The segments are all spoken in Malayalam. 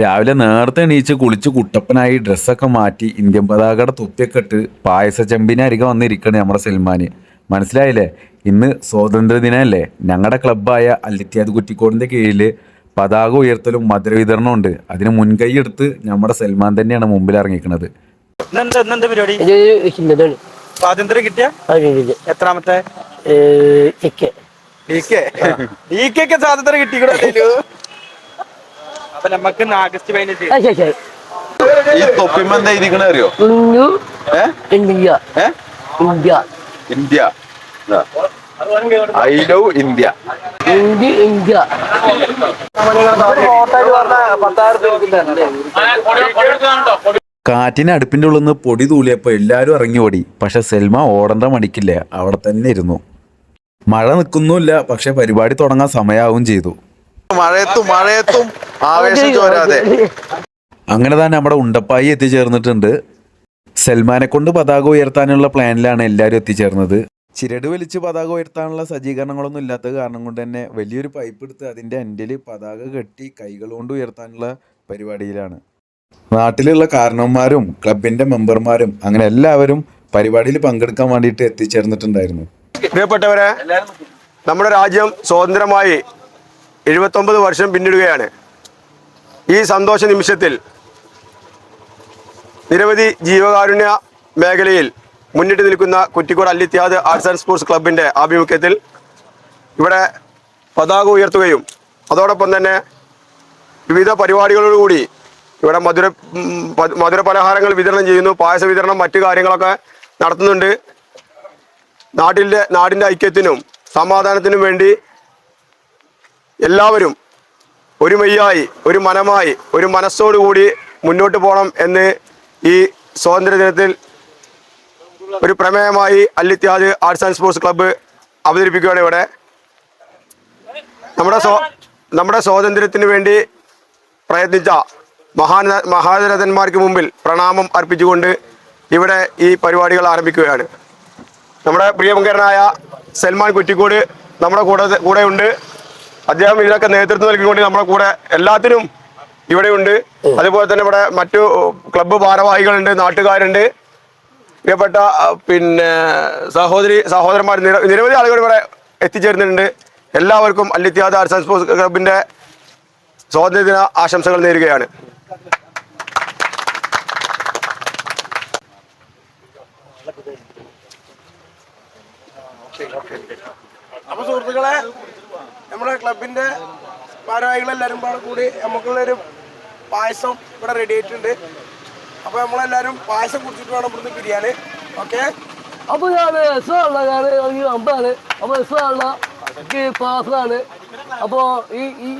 രാവിലെ നേരത്തെ എണീച്ച് കുളിച്ച് കുട്ടപ്പനായി ഡ്രസ്സൊക്കെ മാറ്റി ഇന്ത്യൻ പതാകയുടെ തൊപ്പിയൊക്കെ ഇട്ട് പായസ ചെമ്പിനെ അരികെ വന്നിരിക്കണേ നമ്മുടെ സൽമാന്. മനസ്സിലായില്ലേ? ഇന്ന് സ്വാതന്ത്ര്യ ദിനമല്ലേ? ഞങ്ങളുടെ ക്ലബ്ബായ അല്ലിത്യാദ് കുറ്റിക്കോടിന്റെ കീഴിൽ പതാക ഉയർത്തലും മധുര വിതരണവും ഉണ്ട്. അതിന് മുൻകൈ എടുത്ത് നമ്മുടെ സൽമാൻ തന്നെയാണ് മുമ്പിൽ ഇറങ്ങിക്കുന്നത് പരിപാടി? സ്വാതന്ത്ര്യം കിട്ടിയ? എത്രാമത്തെ? സ്വാതന്ത്ര്യം അപ്പൊ നമുക്ക് ആഗസ്റ്റ് പതിനഞ്ച്. ഈ തൊപ്പിമ്മ എന്താ ഇരിക്കണ അറിയോ? India. India. India. India. I love India. India India. കാറ്റിന് അടുപ്പിന്റെ ഉള്ളിൽ നിന്ന് പൊടി തൂലിയപ്പോൾ എല്ലാവരും ഇറങ്ങി ഓടി. പക്ഷെ സെൽമ ഓടേണ്ട മണിക്കില്ല അവിടെ തന്നെ ഇരുന്നു. മഴ നിൽക്കുന്നുമില്ല പക്ഷെ പരിപാടി തുടങ്ങാൻ സമയാവും ചെയ്തു. മഴയത്തും മഴയത്തും ആവേശം ചോരാതെ. അങ്ങനെ തന്നെ നമ്മുടെ ഉണ്ടപ്പായി എത്തിച്ചേർന്നിട്ടുണ്ട്. സൽമാനെ കൊണ്ട് പതാക ഉയർത്താനുള്ള പ്ലാനിലാണ് എല്ലാവരും എത്തിച്ചേർന്നത്. ചിരട് വലിച്ച് പതാക ഉയർത്താനുള്ള സജ്ജീകരണങ്ങളൊന്നും ഇല്ലാത്ത കാരണം കൊണ്ട് തന്നെ വലിയൊരു പൈപ്പ് എടുത്ത് അതിന്റെ എൻഡിൽ പതാക കെട്ടി കൈകൾ കൊണ്ട് ഉയർത്താനുള്ള പരിപാടിയിലാണ്. നാട്ടിലുള്ള കാരണവന്മാരും ക്ലബിന്റെ മെമ്പർമാരും അങ്ങനെ എല്ലാവരും പരിപാടിയിൽ പങ്കെടുക്കാൻ വേണ്ടിയിട്ട് എത്തിച്ചേർന്നിട്ടുണ്ടായിരുന്നു. പ്രിയപ്പെട്ടവരെ നമ്മുടെ രാജ്യം സ്വതന്ത്രമായി എഴുപത്തൊമ്പത് വർഷം പിന്നിടുകയാണ്. ഈ സന്തോഷ നിമിഷത്തിൽ നിരവധി ജീവകാരുണ്യ മേഖലയിൽ മുന്നിട്ട് നിൽക്കുന്ന Kuttikkod Allithyad arts and sports ക്ലബിന്റെ ആഭിമുഖ്യത്തിൽ ഇവിടെ പതാക ഉയർത്തുകയും അതോടൊപ്പം തന്നെ വിവിധ പരിപാടികളോടുകൂടി ഇവിടെ മധുര മധുര പലഹാരങ്ങൾ വിതരണം ചെയ്യുന്നു. പായസ വിതരണം മറ്റു കാര്യങ്ങളൊക്കെ നടത്തുന്നുണ്ട്. നാട്ടിന്റെ നാടിന്റെ ഐക്യത്തിനും സമാധാനത്തിനും വേണ്ടി എല്ലാവരും ഒരുമയ്യായി ഒരു മനമായി ഒരു മനസ്സോടുകൂടി മുന്നോട്ട് പോകണം എന്ന് ഈ സ്വാതന്ത്ര്യ ദിനത്തിൽ ഒരു പ്രമേയമായി Allithyad arts and sports club അവതരിപ്പിക്കുകയാണ് ഇവിടെ. നമ്മുടെ സ്വാ നമ്മുടെ സ്വാതന്ത്ര്യത്തിന് വേണ്ടി പ്രയത്നിച്ച മഹാന മഹാരഥന്മാർക്ക് മുമ്പിൽ പ്രണാമം അർപ്പിച്ചുകൊണ്ട് ഇവിടെ ഈ പരിപാടികൾ ആരംഭിക്കുകയാണ്. നമ്മുടെ പ്രിയങ്കരനായ സൽമാൻ കുറ്റിക്കോട് നമ്മുടെ കൂടെ കൂടെയുണ്ട്. അദ്ദേഹം ഇതിനൊക്കെ നേതൃത്വം നൽകിക്കൊണ്ട് നമ്മുടെ കൂടെ എല്ലാത്തിനും ഇവിടെയുണ്ട് അതുപോലെ തന്നെ ഇവിടെ മറ്റു ക്ലബ്ബ് ഭാരവാഹികളുണ്ട് നാട്ടുകാരുണ്ട്. പ്രിയപ്പെട്ട പിന്നെ സഹോദരി സഹോദരന്മാർ നിര- നിരവധി ആളുകൾ ഇവിടെ എത്തിച്ചേർന്നിട്ടുണ്ട്. എല്ലാവർക്കും അല്ലിത്യാദ ആർട്സ് സ്പോർട്സ് ക്ലബിന്റെ സ്വാതന്ത്ര്യദിന ആശംസകൾ നേരുകയാണ്. അപ്പൊ സുഹൃത്തുക്കളെ നമ്മുടെ ക്ലബിന്റെ ഭാരവാഹികളെല്ലാരും പാടെ കൂടി നമുക്കുള്ളൊരു പായസം ഇവിടെ റെഡി ആയിട്ടുണ്ട്. അപ്പൊ നമ്മളെല്ലാരും പായസം കുടിച്ചിട്ട് വേണം ഇവിടുന്ന് ബിരിയാണി. ഓക്കെ അപ്പൊ ഞാൻ രസമുള്ള ഞാൻ ഈ അമ്പാണ് അപ്പൊ രസമുള്ള എനിക്ക് പാസ്സാണ്. അപ്പോ ഈ ഈ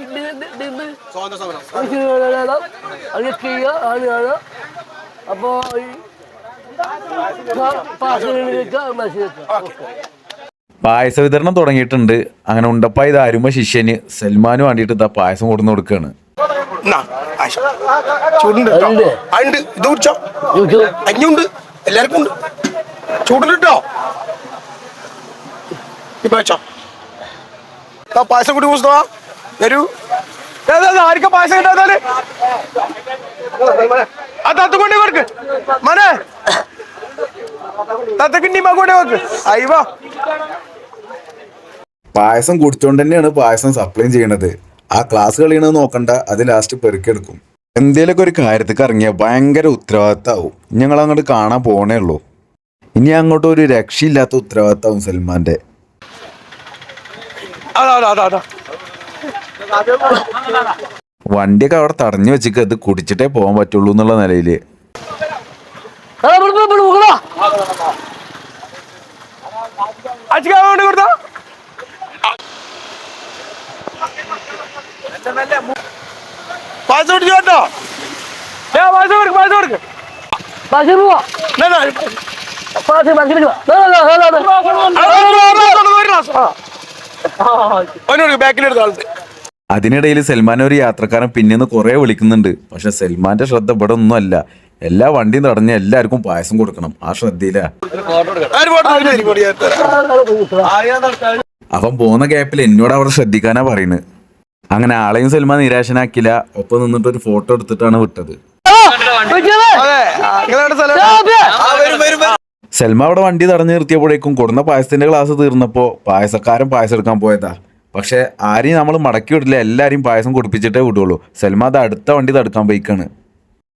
അതൊക്കെ ആണ് അപ്പോ ഈ പാസ് പായസ വിതരണം തുടങ്ങിയിട്ടുണ്ട്. അങ്ങനെ ഉണ്ടപ്പായ ഇത് അരുമ ശിഷ്യന് സൽമാന് വേണ്ടിയിട്ട് ഇതാ പായസം കൊടുന്ന് കൊടുക്കുകയാണ് ഉണ്ട്. അഞ്ഞുണ്ട്. എല്ലാവർക്കും ഉണ്ട്. ചൂടുണ്ട് ഇപ്പൊ പായസം കൂടി കുടിച്ചോ വരൂ. ആർക്കാ പായസം കിട്ടാതെ ആ തത്ത കൊടുക്ക്. മനെ. വെക്ക് അയ്യോ പായസം കുടിച്ചോണ്ട് തന്നെയാണ് പായസം സപ്ലൈ ചെയ്യണത്. ആ ക്ലാസ് കളിയണത് നോക്കണ്ട അത് ലാസ്റ്റ് പെറുക്കിയെടുക്കും എന്തേലൊക്കെ ഒരു കാര്യത്തേക്ക് ഇറങ്ങിയാൽ ഭയങ്കര ഉത്തരവാദിത്തമാവും. ഞങ്ങൾ അങ്ങോട്ട് കാണാൻ പോണേ ഉള്ളൂ. ഇനി അങ്ങോട്ട് ഒരു രക്ഷയില്ലാത്ത ഉത്തരവാദിത്തമാവും സൽമാന്റെ. വണ്ടിയൊക്കെ അവിടെ തടഞ്ഞു വെച്ചിട്ട് അത് കുടിച്ചിട്ടേ പോകാൻ പറ്റുള്ളൂ എന്നുള്ള നിലയിൽ. അച്ഛൻ കൊണ്ട് കൊടുത്തോ? കേട്ടോ. കൊടുക്ക് കൊടുക്ക്. പാസ് പോവാ. പാസ് പാസ് ബാക്കിലെടുത്ത അതിനിടയിൽ സൽമാൻ ഒരു യാത്രക്കാരൻ പിന്നെന്ന് കുറേ വിളിക്കുന്നുണ്ട്. പക്ഷെ സൽമാന്റെ ശ്രദ്ധ ഇവിടെ ഒന്നും അല്ല. എല്ലാ വണ്ടിയും തടഞ്ഞ എല്ലാവർക്കും പായസം കൊടുക്കണം. ആ ശ്രദ്ധയില. അവൻ പോകുന്ന ഗ്യാപ്പിൽ എന്നോട് അവിടെ ശ്രദ്ധിക്കാനാ പറയുന്നത്. അങ്ങനെ ആളെയും സൽമാൻ നിരാശനാക്കില്ല ഒപ്പം നിന്നിട്ട് ഒരു ഫോട്ടോ എടുത്തിട്ടാണ് വിട്ടത്. സൽമ അവിടെ വണ്ടി തടഞ്ഞു നിർത്തിയപ്പോഴേക്കും കൊടുന്ന പായസത്തിന്റെ ഗ്ലാസ് തീർന്നപ്പോൾ പായസക്കാരൻ പായസം എടുക്കാൻ പോയതാ. പക്ഷെ ആരെയും നമ്മൾ മടക്കി വിടില്ല എല്ലാവരെയും പായസം കുടിപ്പിച്ചിട്ടേ വിടുള്ളൂ. സൽമ അത് അടുത്ത വണ്ടി തടുക്കാൻ പോയിക്കാണ്.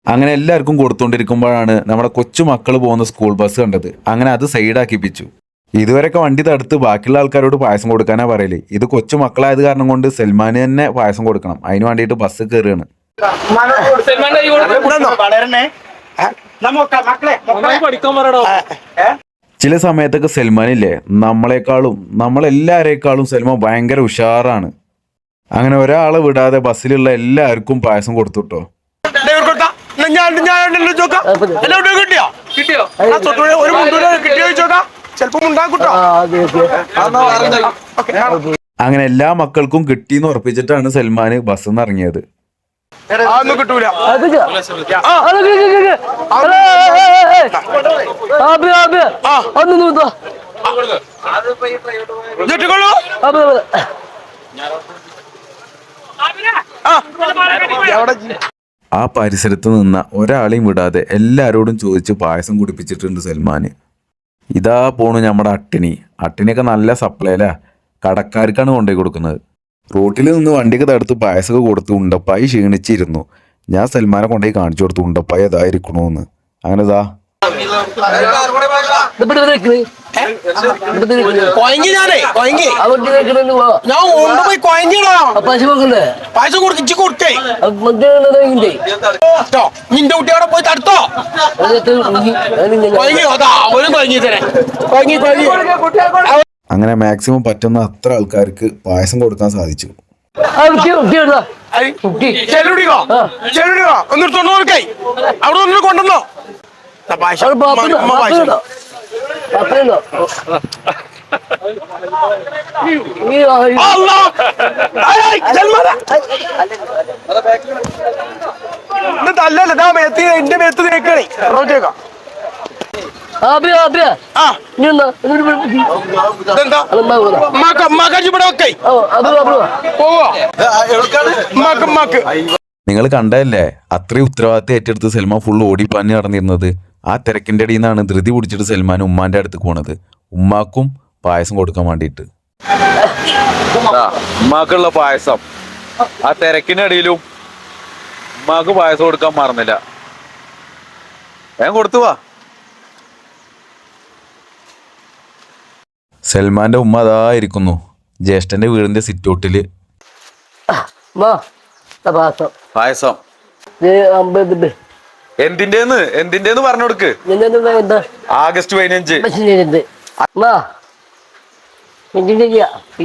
അങ്ങനെ എല്ലാവർക്കും കൊടുത്തുകൊണ്ടിരിക്കുമ്പോഴാണ് നമ്മുടെ കൊച്ചു മക്കൾ പോകുന്ന സ്കൂൾ ബസ് കണ്ടത്. അങ്ങനെ അത് സൈഡാക്കിപ്പിച്ചു ഇതുവരെയൊക്കെ വണ്ടി തടുത്ത് ബാക്കിയുള്ള ആൾക്കാരോട് പായസം കൊടുക്കാനാ പറയൽ ഇത് കൊച്ചു മക്കളായത് കാരണം കൊണ്ട് സൽമാന് തന്നെ പായസം കൊടുക്കണം അതിന് വേണ്ടിയിട്ട് ബസ് കയറുകയാണ് ചില സമയത്തൊക്കെ സൽമാനില്ലേ നമ്മളെക്കാളും നമ്മളെല്ലാരേക്കാളും സൽമാൻ ഭയങ്കര ഉഷാറാണ് അങ്ങനെ ഒരാളെ വിടാതെ ബസ്സിലുള്ള എല്ലാവർക്കും പായസം കൊടുത്തുട്ടോ കിട്ടിയോ കിട്ടിയോ ഒരു കിട്ടിയോ ചോദിച്ചോക്കാം ചെലപ്പോ ഉണ്ടാക്കൂട്ടോ അങ്ങനെ എല്ലാ മക്കൾക്കും കിട്ടിയെന്ന് ഉറപ്പിച്ചിട്ടാണ് സൽമാന് ബസ് നിന്ന് ഇറങ്ങിയത്. അതൊന്നും കിട്ടൂല. ആ പരിസരത്ത് നിന്ന ഒരാളെയും വിടാതെ എല്ലാരോടും ചോദിച്ച് പായസം കുടിപ്പിച്ചിട്ടുണ്ട് സൽമാൻ ഇതാ പോണു നമ്മുടെ അട്ടിണി. അട്ടിനിയൊക്കെ നല്ല സപ്ലൈല കടക്കാർക്കാണ് കൊണ്ടുപോയി കൊടുക്കുന്നത്. റോട്ടിൽ നിന്ന് വണ്ടിക്ക് തടുത്ത് പായസമൊക്കെ കൊടുത്ത് ഉണ്ടപ്പായി ക്ഷീണിച്ചിരുന്നു. ഞാൻ സൽമാനെ കൊണ്ടുപോയി കാണിച്ചു കൊടുത്തു. ഉണ്ടപ്പായി അതായിരിക്കണോന്ന്. അങ്ങനെ ഇതാ. കൊയങ്ങി ഞാനേ കൊയങ്ങി ഞാൻ കൊണ്ടുപോയി കൊയങ്ങിടാ പൈസ പൈസ കൊടുക്കിച്ച് കൊടുക്കേ. മറ്റേ കേട്ടോ നിന്റെ കുട്ടിയോടെ പോയി തടുത്തോ കൊയങ്ങി അതാ അവനും കൊയങ്ങി തരേ കൊയങ്ങി കൊയങ്ങി അങ്ങനെ മാക്സിമം പറ്റുന്ന അത്ര ആൾക്കാർക്ക് പായസം കൊടുക്കാൻ സാധിച്ചു. ചെല്ലുടിക്കോ? അവിടെ ഒന്നിട്ട് കൊണ്ടുവന്നോ. പായസം. ഉമ്മ- ഉമ്മ പായസം. അല്ലാ. I, I, സൽമാനെ. ഇത് ഇതാ മേത്ത് എന്റെ മേത്ത് തേക്കണേ. റോട്ടേക്കാം ആബിയ ആബിയ ആ. നീ എന്നാ ഇതെന്താ? ഉമ്മാക്ക് ഉമ്മാക്കാച്ചി ഇവിടെ വെക്കേ. ഓ അബി അബി പോവോ. ഉമ്മാക്ക് ഉമ്മാക്ക്. നിങ്ങൾ കണ്ടല്ലേ അത്രയും ഉത്തരവാദിത്തം ഏറ്റെടുത്ത് സിനിമ ഫുൾ ഓടിപ്പാഞ്ഞ് നടന്നിരുന്നത്. ആ തിരക്കിന്റെ ഇടയിൽ നിന്നാണ് ധൃതി പിടിച്ചിട്ട് സൽമാൻ ഉമ്മാന്റെ അടുത്ത് പോണത്. ഉമ്മാക്കും പായസം കൊടുക്കാൻ വേണ്ടിയിട്ട്. ഉമ്മാക്കുള്ള പായസം. ആ തിരക്കിനിടയിലും ഉമ്മാക്ക് പായസം കൊടുക്കാൻ മറന്നില്ല. ഞാൻ കൊടുത്തു വാ. സൽമാന്റെ ഉമ്മ അതാ ഇരിക്കുന്നു. ജ്യേഷ്ഠന്റെ വീടിന്റെ സിറ്റൗട്ടിൽ പായസം. എന്തിന്റേന്ന്? എന്തിന്റേന്ന് പറഞ്ഞു കൊടുക്ക്? ആഗസ്റ്റ് പതിനഞ്ച്.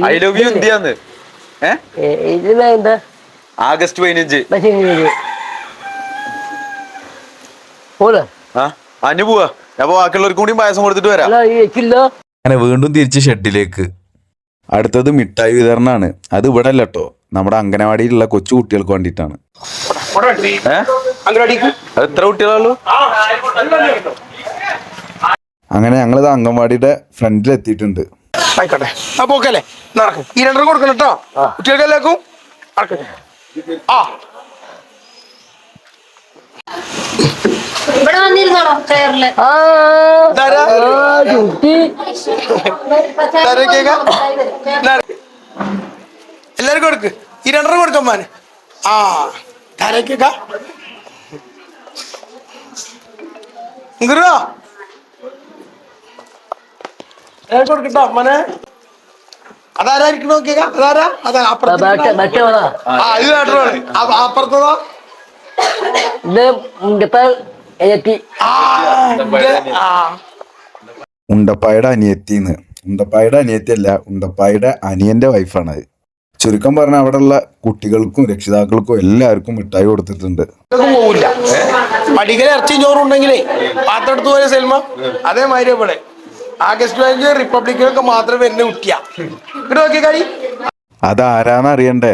ഐ ലവ് യു ഇന്ത്യന്ന്. ആഗസ്റ്റ് പതിനഞ്ച്. അനു പോവാ. അപ്പൊ ബാക്കിയുള്ളവർക്കും കൂടി പായസം കൊടുത്തിട്ട് വരാം. അല്ല ഈ വെച്ചില്ല അങ്ങനെ വീണ്ടും തിരിച്ച് ഷെഡിലേക്ക്. അടുത്തത് മിഠായി വിതരണമാണ് അത് ഇവിടെ അല്ലട്ടോ നമ്മുടെ അംഗനവാടിയിലുള്ള കൊച്ചു കുട്ടികൾക്ക് വേണ്ടിയിട്ടാണ്. ഏ? എത്ര കുട്ടികളുള്ളൂ അങ്ങനെ ഞങ്ങളിത് അംഗൻവാടിയുടെ ഫ്രണ്ടിൽ എത്തിയിട്ടുണ്ട് ആയിക്കോട്ടെ. അപ്പൊ ഓക്കെ അല്ലേ നടക്കും. ഈ രണ്ടെണ്ണം കൊടുക്കണം കേട്ടോ കുട്ടികൾക്ക് എല്ലാവർക്കും നടക്കും. ആ. ഇവിടെ വന്നിരുന്നോളോ ചെയറിൽ എല്ലാവർക്കും കൊടുക്ക്. ഈ രണ്ടര കൊടുക്കാൻ ആ. ധാരക്കേക്ക കൊടുക്കട്ടോ അമ്മനെ അതാരായിരിക്കും നോക്കിയേക്ക അതാരാ? അതാ ആ, അപ്പുറത്ത് മറ്റേ മറ്റേ ആ ഇത് കേട്ടോളാണ് അപ്പുറത്തതോ? ഇത് ആ ഇത് ആ. ഉണ്ടപ്പായുടെ അനിയത്തിന്ന്. ഉണ്ടപ്പായുടെ അനിയത്തിയല്ല ഉണ്ടപ്പായുടെ അനിയന്റെ വൈഫാണത് ചുരുക്കം പറഞ്ഞാൽ അവിടെയുള്ള കുട്ടികൾക്കും രക്ഷിതാക്കൾക്കും എല്ലാവർക്കും മിഠായി കൊടുത്തിട്ടുണ്ട്. പോവില്ല പടികര ഇറച്ചി ചോറുണ്ടെങ്കിലേ പാത്തെടുത്ത് പോലെ സെൽമ? അതേമാതിരി ഇവിടെ ആഗസ്റ്റ് പതിനഞ്ച് റിപ്പബ്ലിക്കിനൊക്കെ മാത്രമേ വരുന്ന കുട്ടിയാ. ഇവിടെ നോക്കി കളി അതാരാന്നറിയണ്ടേ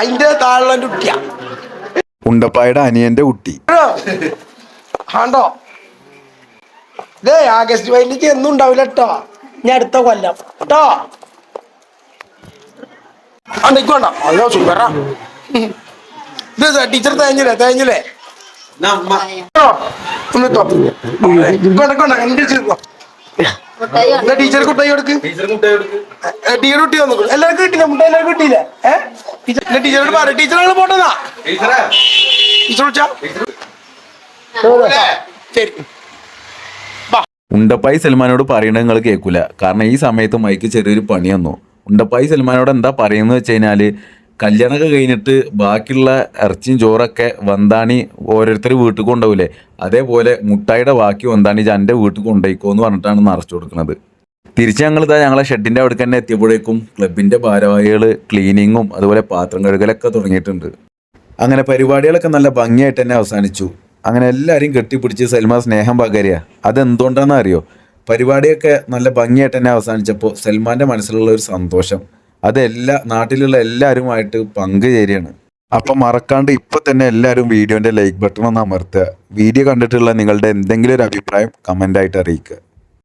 അതിന്റെ താഴെ കുട്ടിയാ. ഉണ്ടപ്പായുടെ അനിയന്റെ കുട്ടി. ആണ്ടോ? ഇതേ ആഗസ്റ്റ് പതിനഞ്ച് എന്നും ഉണ്ടാവില്ല കേട്ടോ ഞാൻ അടുത്ത കൊല്ലം. കേട്ടോ ആ നിൽക്കണ്ട അയ്യോ സൂപ്പറാ ഇത് ടീച്ചർ തേഞ്ഞില്ലേ തേഞ്ഞില്ലേ? ടീച്ചർ കുട്ടായി കൊടുക്ക്? ടീച്ചർ കുട്ടി വന്നു എല്ലാവർക്കും കിട്ടില്ല മുട്ട എല്ലാവർക്കും കിട്ടിയില്ല? ഏഹ് ടീച്ചറോട് പറ ടീച്ചർ പോട്ടെന്നാ? ടീച്ചർ വിളിച്ചാ? ശരി. ഉണ്ടപ്പായി സൽമാനോട് പറയണത് നിങ്ങൾ കേൾക്കൂല. കാരണം ഈ സമയത്ത് മൈക്ക് ചെറിയൊരു പണി വന്നു. ഉണ്ടപ്പായി സൽമാനോട് എന്താ പറയുന്നത് വെച്ച് കഴിഞ്ഞാൽ കല്യാണമൊക്കെ കഴിഞ്ഞിട്ട് ബാക്കിയുള്ള ഇറച്ചിയും ചോറൊക്കെ വന്താണി ഓരോരുത്തർ വീട്ടിൽ കൊണ്ടുപോകില്ലേ അതേപോലെ മുട്ടായിയുടെ ബാക്കി വന്താണി എന്റെ വീട്ടിൽ കൊണ്ടുപോയിക്കോ എന്ന് പറഞ്ഞിട്ടാണ് നിറച്ചു കൊടുക്കുന്നത് തിരിച്ച് ഞങ്ങൾ ഇതാ ഞങ്ങളെ ഷെഡിന്റെ അവിടെ തന്നെ എത്തിയപ്പോഴേക്കും ക്ലബിന്റെ ഭാരവാഹികൾ ക്ലീനിങ്ങും അതുപോലെ പാത്രം കഴുകലൊക്കെ തുടങ്ങിയിട്ടുണ്ട്. അങ്ങനെ പരിപാടികളൊക്കെ നല്ല ഭംഗിയായിട്ട് തന്നെ അവസാനിച്ചു. അങ്ങനെ എല്ലാവരും കെട്ടിപ്പിടിച്ച് സൽമാ സ്നേഹം പകരുക. അതെന്തുകൊണ്ടാണെന്ന് അറിയോ പരിപാടിയൊക്കെ നല്ല ഭംഗിയായിട്ട് തന്നെ അവസാനിച്ചപ്പോൾ സൽമാന്റെ മനസ്സിലുള്ള ഒരു സന്തോഷം. അതെല്ലാ നാട്ടിലുള്ള എല്ലാവരുമായിട്ട് പങ്കുചേരുകയാണ്. അപ്പം മറക്കാണ്ട് ഇപ്പം തന്നെ എല്ലാവരും വീഡിയോന്റെ ലൈക്ക് ബട്ടൺ ഒന്ന് അമർത്തുക. വീഡിയോ കണ്ടിട്ടുള്ള നിങ്ങളുടെ എന്തെങ്കിലും ഒരു അഭിപ്രായം കമന്റായിട്ട് അറിയിക്കുക.